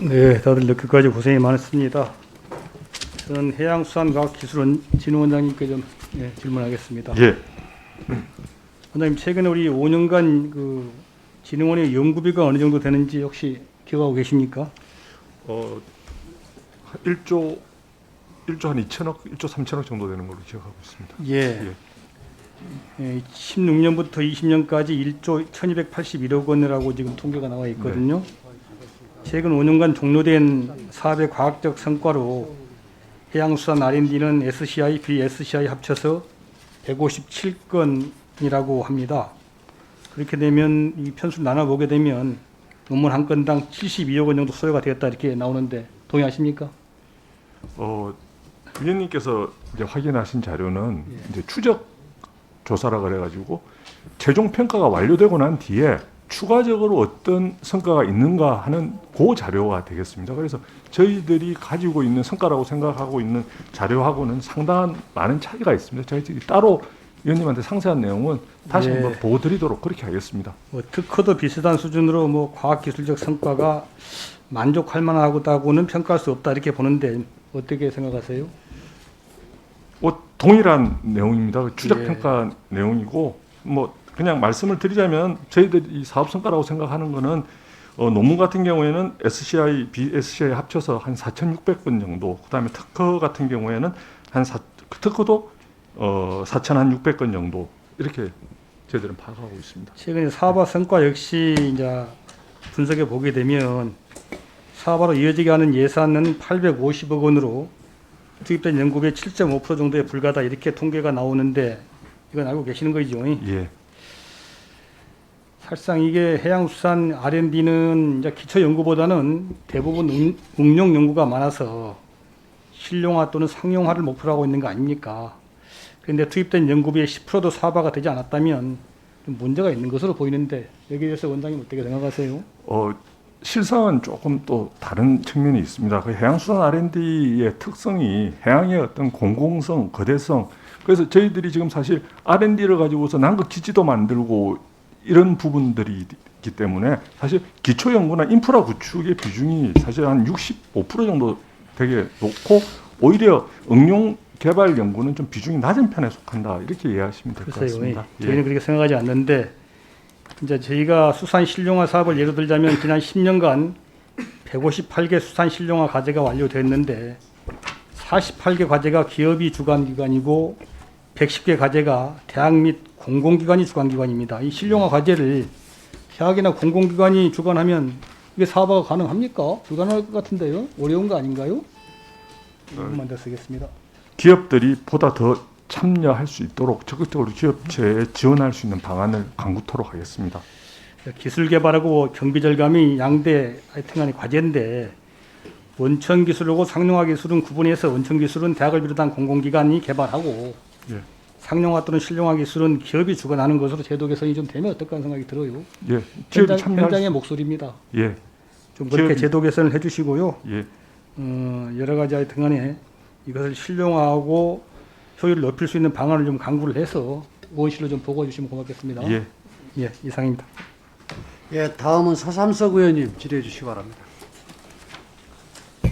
네, 다들 늦게까지 고생이 많았습니다. 저는 해양수산과학기술진흥 원장님께 좀 예, 질문하겠습니다. 예. 원장님 최근에 우리 5년간 그 진흥원의 연구비가 어느 정도 되는지 혹시 기억하고 계십니까? 어 1조 1조 한 2천억, 1조 3천억 정도 되는 걸로 기억하고 있습니다. 예. 예, 16년부터 20년까지 1조 1,281억 원이라고 지금 통계가 나와 있거든요. 최근 5년간 종료된 사업의 과학적 성과로 해양수산 R&D는 SCI, BSCI 합쳐서 157건이라고 합니다. 그렇게 되면 이 편수를 나눠보게 되면 논문 한 건당 72억 원 정도 소요가 되었다 이렇게 나오는데 동의하십니까? 어 위원님께서 이제 확인하신 자료는 이제 추적 조사라 그래가지고 최종 평가가 완료되고 난 뒤에 추가적으로 어떤 성과가 있는가 하는 그 자료가 되겠습니다. 그래서 저희들이 가지고 있는 성과라고 생각하고 있는 자료하고는 상당한 많은 차이가 있습니다. 저희들이 따로 위원님한테 상세한 내용은 다시 예. 한번 보고드리도록 그렇게 하겠습니다. 뭐 특허도 비슷한 수준으로 뭐 과학기술적 성과가 만족할 만하다고는 평가할 수 없다 이렇게 보는데 어떻게 생각하세요? 뭐 동일한 내용입니다. 그 추적 예. 평가 내용이고 뭐 그냥 말씀을 드리자면 저희들이 사업 성과라고 생각하는 거는 어, 논문 같은 경우에는 SCI, BSCI 합쳐서 한 4,600건 정도. 그 다음에 특허 같은 경우에는 한 사, 그 특허도 어, 4,600건 정도 이렇게 저희들은 파악하고 있습니다. 최근에 사업화 성과 역시 이제 분석해 보게 되면 사업화로 이어지게 하는 예산은 850억 원으로 투입된 연구비의 7.5% 정도에 불과하다 이렇게 통계가 나오는데 이건 알고 계시는 거죠? 예, 사실상 이게 해양수산 R&D는 이제 기초 연구보다는 대부분 운- 응용 연구가 많아서 실용화 또는 상용화를 목표로 하고 있는 거 아닙니까? 그런데 투입된 연구비의 10%도 사업화가 되지 않았다면 좀 문제가 있는 것으로 보이는데 여기에 대해서 원장님 어떻게 생각하세요? 어, 실상은 조금 또 다른 측면이 있습니다. 그 해양수산 R&D의 특성이 해양의 어떤 공공성, 거대성. 그래서 저희들이 지금 사실 R&D를 가지고서 남극 기지도 만들고 이런 부분들이 있기 때문에 사실 기초 연구나 인프라 구축의 비중이 사실 한 65% 정도 되게 높고 오히려 응용 개발 연구는 좀 비중이 낮은 편에 속한다 이렇게 이해하시면 될 것. 같습니다. 예. 저희는 그렇게 생각하지 않는데 이제 저희가 수산 실용화 사업을 예로 들자면 지난 10년간 158개 수산 실용화 과제가 완료됐는데 48개 과제가 기업이 주관 기관이고 110개 과제가 대학 및 공공기관이 주관 기관입니다. 이 실용화 과제를 대학이나 공공기관이 주관하면 이게 사업화가 가능합니까? 불가능할 것 같은데요. 어려운 거 아닌가요? 이것만 더 쓰겠습니다. 기업들이 보다 더 참여할 수 있도록 적극적으로 기업체에 지원할 수 있는 방안을 강구토록 하겠습니다. 기술 개발하고 경비 절감이 양대 하여튼간에 과제인데 원천 기술하고 상용화 기술은 구분해서 원천 기술은 대학을 비롯한 공공기관이 개발하고 예. 상용화 또는 실용화 기술은 기업이 주관하는 것으로 제도 개선이 좀 되면 어떨까 하는 생각이 들어요. 예, 현장, 참여할 현장의 목소리입니다. 수, 예, 좀 그렇게 기업이- 제도 개선을 해주시고요. 예, 어, 여러 가지 하여튼간에 이것을 실용화하고 효율을 높일 수 있는 방안을 좀 강구를 해서 의원실로 좀 보고해 주시면 고맙겠습니다. 예. 예, 이상입니다. 예, 다음은 서삼석 의원님 질의해 주시기 바랍니다.